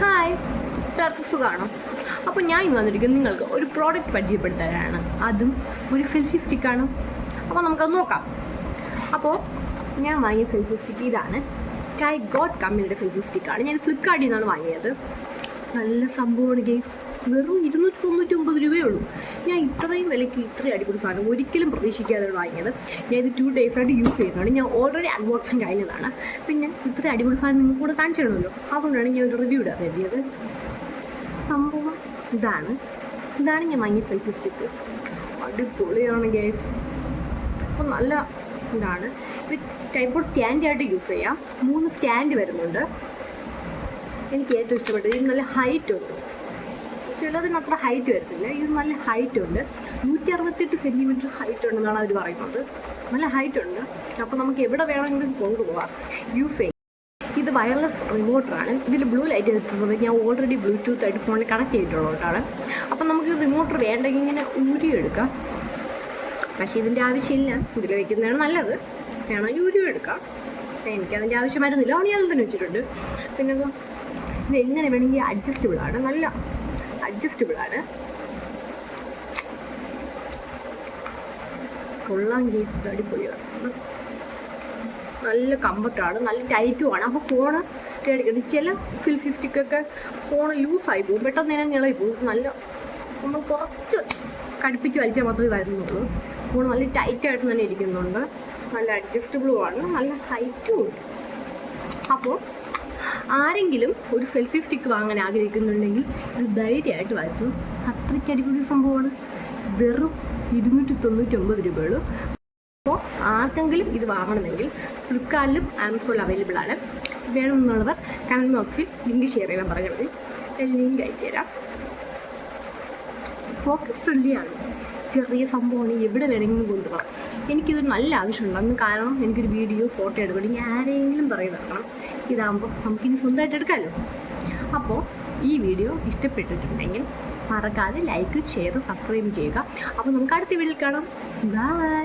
Hi. എല്ലാവർക്കും സുഖമാണോ അപ്പോൾ ഞാൻ ഇന്ന് വന്നിരിക്കുന്നത് നിങ്ങൾക്ക് ഒരു പ്രോഡക്റ്റ് പരിചയപ്പെടുത്താനാണ്. അതും ഒരു സെൽഫി സ്റ്റിക്കാണ് അപ്പോൾ നമുക്കത് നോക്കാം. അപ്പോൾ ഞാൻ വാങ്ങിയ സെൽഫി സ്റ്റിക്ക് ഇതാണ്. ടൈ ഗോഡ് കമ്പനിയുടെ സെൽഫി സ്റ്റിക്കാണ് ഞാൻ ഫ്ലിപ്കാർട്ടിൽ നിന്നാണ് വാങ്ങിയത്. നല്ല സംഭവമാണ് ഗെയിം വെറും ഇരുന്നൂറ്റി തൊണ്ണൂറ്റി ഒമ്പത് രൂപയേ ഉള്ളൂ. ഞാൻ ഇത്രയും വിലയ്ക്ക് ഇത്രയും അടിപൊളി സാധനം ഒരിക്കലും പ്രതീക്ഷിക്കാതെ വാങ്ങിയത്. ഞാൻ ഇത് ടു ഡേയ്സ് ആയിട്ട് യൂസ് ചെയ്യുന്നതാണ്. ഞാൻ ഓൾറെഡി അൺബോക്സിങ് കഴിഞ്ഞതാണ് പിന്നെ ഇത്രയും അടിപൊളി സാധനം നിങ്ങൾക്ക് കൂടെ കാണിച്ചു തരണമല്ലോ. അതുകൊണ്ടാണ് ഞാൻ ഒരു റിവ്യൂ ഇടാൻ കരുതിയത് സംഭവം ഇതാണ്. ഇതാണ് ഞാൻ വാങ്ങിയ ഫൈവ് ഫിഫ്റ്റിക്ക് അടിപൊളിയാണ് ഗ്യാസ് അപ്പോൾ നല്ല ഇതാണ്. ഇത് ഓഫ് സ്റ്റാൻഡ് ആയിട്ട് യൂസ് ചെയ്യാം. മൂന്ന് സ്റ്റാൻഡ് വരുന്നുണ്ട്. എനിക്ക് ഏറ്റവും ഇഷ്ടപ്പെട്ടത്. ഇത് നല്ല ഹൈറ്റ് ഉണ്ട്. ചിലതിന് അത്ര ഹൈറ്റ് വരത്തില്ല. ഇത് നല്ല ഹൈറ്റ് ഉണ്ട്. നൂറ്റി അറുപത്തെട്ട് സെന്റിമീറ്റർ ഹൈറ്റ് ഉണ്ടെന്നാണ് അവർ പറയുന്നത്. നല്ല ഹൈറ്റ് ഉണ്ട്. അപ്പോൾ നമുക്ക് എവിടെ വേണമെങ്കിലും കൊണ്ടുപോകാം. യൂസ് ചെയ്യാം ഇത് വയർലെസ് റിമോട്ടറാണ് ഇതിൽ ബ്ലൂ ലൈറ്റ് എത്തുന്നത് ഞാൻ ഓൾറെഡി ബ്ലൂടൂത്ത് ആയിട്ട് ഫോണിൽ കണക്ട് ചെയ്തിട്ടുള്ളതുകൊണ്ടാണ് അപ്പം നമുക്ക് റിമോട്ടർ വേണ്ടെങ്കിൽ ഇങ്ങനെ ഊരിയെടുക്കാം. പക്ഷേ ഇതിന്റെ ആവശ്യമില്ല. ഇതിൽ വയ്ക്കുന്നതാണ് നല്ലത്. വേണമെങ്കിൽ ഊരി എടുക്കാം പക്ഷേ എനിക്ക് അതിന്റെ ആവശ്യമായിരുന്നില്ല വരുന്നില്ല. ഞാൻ തന്നെ വെച്ചിട്ടുണ്ട്? പിന്നെ ഇത് എങ്ങനെ വേണമെങ്കിൽ അഡ്ജസ്റ്റബിൾ ആണ്. നല്ല അഡ്ജസ്റ്റബിൾ ആണ്. കൊള്ളാം ഗീസ് അടിപൊളിയാണ്. നല്ല കംഫർട്ടാണ് നല്ല ടൈറ്റുമാണ് അപ്പോൾ ഫോണ് കേടിക്കണം ചില സെൽഫി സ്റ്റിക്കൊക്കെ ഫോൺ ലൂസായി പോകും. പെട്ടെന്ന് തന്നെ ഇളകി പോകും. നല്ല നമ്മൾ കുറച്ച് കടുപ്പിച്ച് വലിച്ചാൽ മാത്രമേ വരുന്നുള്ളൂ. ഫോൺ നല്ല ടൈറ്റായിട്ട് തന്നെ ഇരിക്കുന്നുണ്ട്. നല്ല അഡ്ജസ്റ്റബിളും ആണ്. നല്ല ഹൈറ്റും ഉണ്ട്. അപ്പോൾ ആരെങ്കിലും ഒരു സെൽഫി സ്റ്റിക്ക് വാങ്ങാൻ ആഗ്രഹിക്കുന്നുണ്ടെങ്കിൽ ഇത് ധൈര്യമായിട്ട് വായിച്ചു അത്രയ്ക്ക് അടിപൊളി സംഭവമാണ്. വെറും ഇരുന്നൂറ്റി തൊണ്ണൂറ്റി ഒമ്പത് രൂപയുള്ളൂ. അപ്പോൾ ആർക്കെങ്കിലും ഇത് വാങ്ങണമെങ്കിൽ ഫ്ലിപ്കാർട്ടിലും ആമസോണിലും അവൈലബിൾ ആണ്. വേണമെന്നുള്ളവർ കമന്റ് ബോക്സിൽ ലിങ്ക് ഷെയർ ചെയ്യാൻ ഞാൻ ലിങ്ക് അയച്ചു തരാം. പോക്കറ്റ് ഫ്രണ്ട്ലി ആണ്. ചെറിയ സംഭവമാണ്. എവിടെ വേണമെങ്കിലും കൊണ്ടുപോകാം. എനിക്കിതൊരു നല്ല ആവശ്യമുണ്ടാകുന്നു കാരണം എനിക്കൊരു വീഡിയോ ഫോട്ടോ എടുക്കണം ഇനി ആരെങ്കിലും പറയും വെക്കണം ഇതാകുമ്പോൾ നമുക്കിനി സ്വന്തമായിട്ട് എടുക്കാമല്ലോ അപ്പോൾ ഈ വീഡിയോ ഇഷ്ടപ്പെട്ടിട്ടുണ്ടെങ്കിൽ മറക്കാതെ ലൈക്ക് ഷെയർ സബ്സ്ക്രൈബ് ചെയ്യുക. അപ്പോൾ നമുക്ക് അടുത്ത വീഡിയോയിൽ കാണാം. ബൈ